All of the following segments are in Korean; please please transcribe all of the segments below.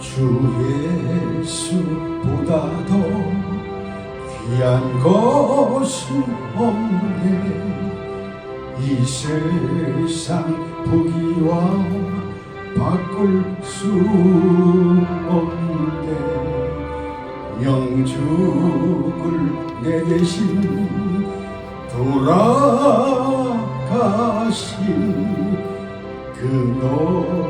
주 예수보다도 귀한 것은 없네. 이 세상 보기와 바꿀 수 없네. 영죽을 내 대신 돌아가신 그놀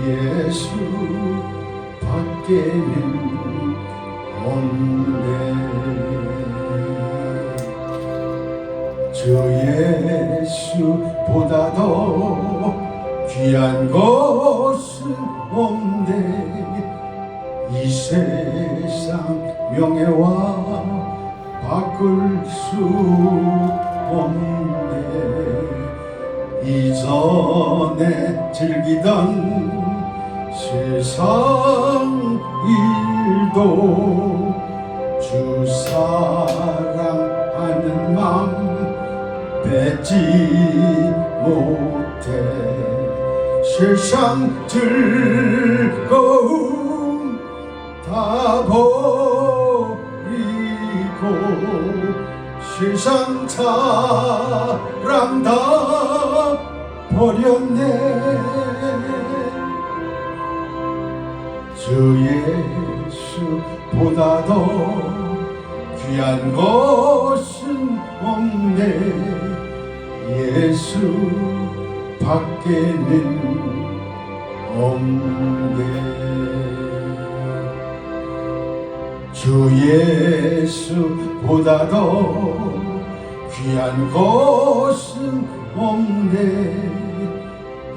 예수 밖에는 없네. 주 예수보다도 귀한 것은 없네. 이 세상 명예와 바꿀 수 없네 이전에 즐기던 세상 일도 주 사랑하는 마음 뺏지 못해. 세상 즐거움 다 버리고 세상 사랑 다 버렸네. 주 예수보다도 귀한 것은 없네. 예수 밖에는 없네. 주 예수보다도 귀한 것은 없네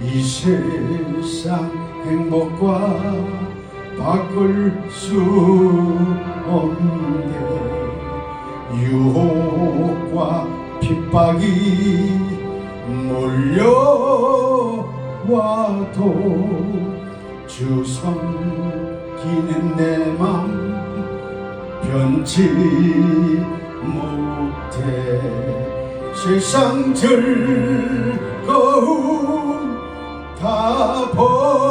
이 세상 행복과 바꿀 수 없네. 유혹과 핍박이 몰려와도 주 섬기는 내 맘 변치 못해. 세상 즐거움 다 버리고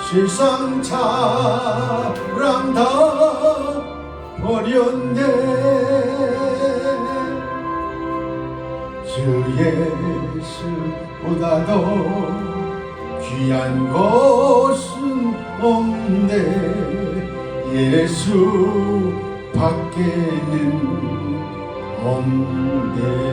세상 자랑 다 버렸네. 주 예수보다도 귀한 것은 없네. 예수 밖에는 없네